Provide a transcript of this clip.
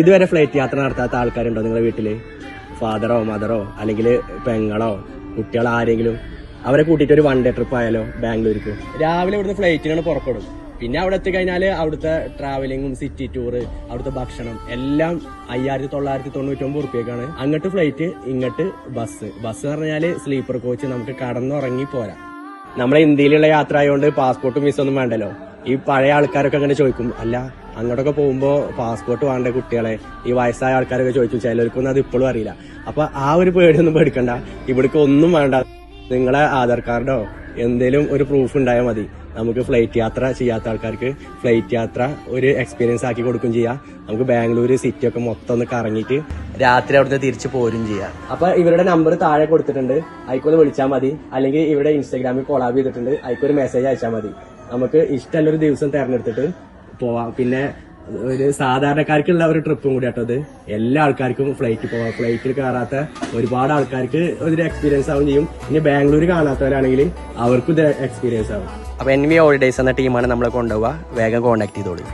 ഇതുവരെ ഫ്ലൈറ്റ് യാത്ര നടത്താത്ത ആൾക്കാരുണ്ടോ നിങ്ങളുടെ വീട്ടിൽ? ഫാദറോ മദറോ അല്ലെങ്കിൽ പെങ്ങളോ കുട്ടികളോ ആരെങ്കിലും? അവരെ കൂട്ടിയിട്ട് ഒരു വൺ ഡേ ട്രിപ്പ് ആയാലോ ബാംഗ്ലൂർക്ക്? രാവിലെ ഇവിടുന്ന് ഫ്ലൈറ്റിനാണ് പുറപ്പെടും. പിന്നെ അവിടെ എത്തിക്കഴിഞ്ഞാൽ അവിടുത്തെ ട്രാവലിങ്ങും സിറ്റി ടൂറ് അവിടുത്തെ ഭക്ഷണം എല്ലാം അയ്യായിരത്തി തൊള്ളായിരത്തി തൊണ്ണൂറ്റി ഒമ്പത് റുപ്യക്കാണ് അങ്ങോട്ട് ഫ്ലൈറ്റ് ഇങ്ങോട്ട് ബസ് ബസ് പറഞ്ഞാൽ സ്ലീപ്പർ കോച്ച് നമുക്ക് കടന്നുറങ്ങി പോരാ. നമ്മുടെ ഇന്ത്യയിലുള്ള യാത്ര ആയതുകൊണ്ട് പാസ്പോർട്ടും വിസ ഒന്നും വേണ്ടല്ലോ. ഈ പഴയ ആൾക്കാരൊക്കെ അങ്ങനെ ചോദിക്കും അല്ല അങ്ങോട്ടൊക്കെ പോകുമ്പോ പാസ്പോർട്ട് വേണ്ട കുട്ടികളെ? ഈ വയസ്സായ ആൾക്കാരൊക്കെ ചോദിച്ചു ചിലർക്കൊന്നും അത് ഇപ്പോഴും അറിയില്ല. അപ്പൊ ആ ഒരു പേടിയൊന്നും പേടിക്കണ്ട. ഇവിടേക്ക് ഒന്നും വേണ്ട. നിങ്ങളെ ആധാർ കാർഡോ എന്തേലും ഒരു പ്രൂഫ് ഉണ്ടായാൽ മതി. നമുക്ക് ഫ്ലൈറ്റ് യാത്ര ചെയ്യാത്ത ആൾക്കാർക്ക് ഫ്ലൈറ്റ് യാത്ര ഒരു എക്സ്പീരിയൻസ് ആക്കി കൊടുക്കും ചെയ്യാം. നമുക്ക് ബാംഗ്ലൂർ സിറ്റി ഒക്കെ മൊത്തം ഒന്ന് കറങ്ങിയിട്ട് രാത്രി അവിടുന്ന് തിരിച്ചു പോരും ചെയ്യാം. അപ്പൊ ഇവരുടെ നമ്പർ താഴെ കൊടുത്തിട്ടുണ്ട്. അയക്കൊന്ന് വിളിച്ചാൽ മതി. അല്ലെങ്കിൽ ഇവിടെ ഇൻസ്റ്റാഗ്രാമിൽ കൊളാബ് ചെയ്തിട്ടുണ്ട്. അയക്കൊരു മെസ്സേജ് അയച്ചാൽ മതി. നമുക്ക് ഇഷ്ടമുള്ള ഒരു ദിവസം തെരഞ്ഞെടുത്തിട്ട് പോവാം. പിന്നെ ഒരു സാധാരണക്കാർക്കുള്ള ഒരു ട്രിപ്പും കൂടി കേട്ടോ അത് എല്ലാ ആൾക്കാർക്കും ഫ്ലൈറ്റ് പോവാം. ഫ്ലൈറ്റിൽ കയറാത്ത ഒരുപാട് ആൾക്കാർക്ക് ഒരു എക്സ്പീരിയൻസ് ആവും ചെയ്യും. ഇനി ബാംഗ്ലൂർ കാണാത്തവരാണെങ്കിൽ അവർക്കും ഇത് എക്സ്പീരിയൻസ് ആവും. അപ്പൊ എൻ വി ഹോളിഡേസ് എന്ന ടീമാണ് നമ്മളെ കൊണ്ടുപോവുക. വേഗം കോൺടാക്ട് ചെയ്തോളൂ.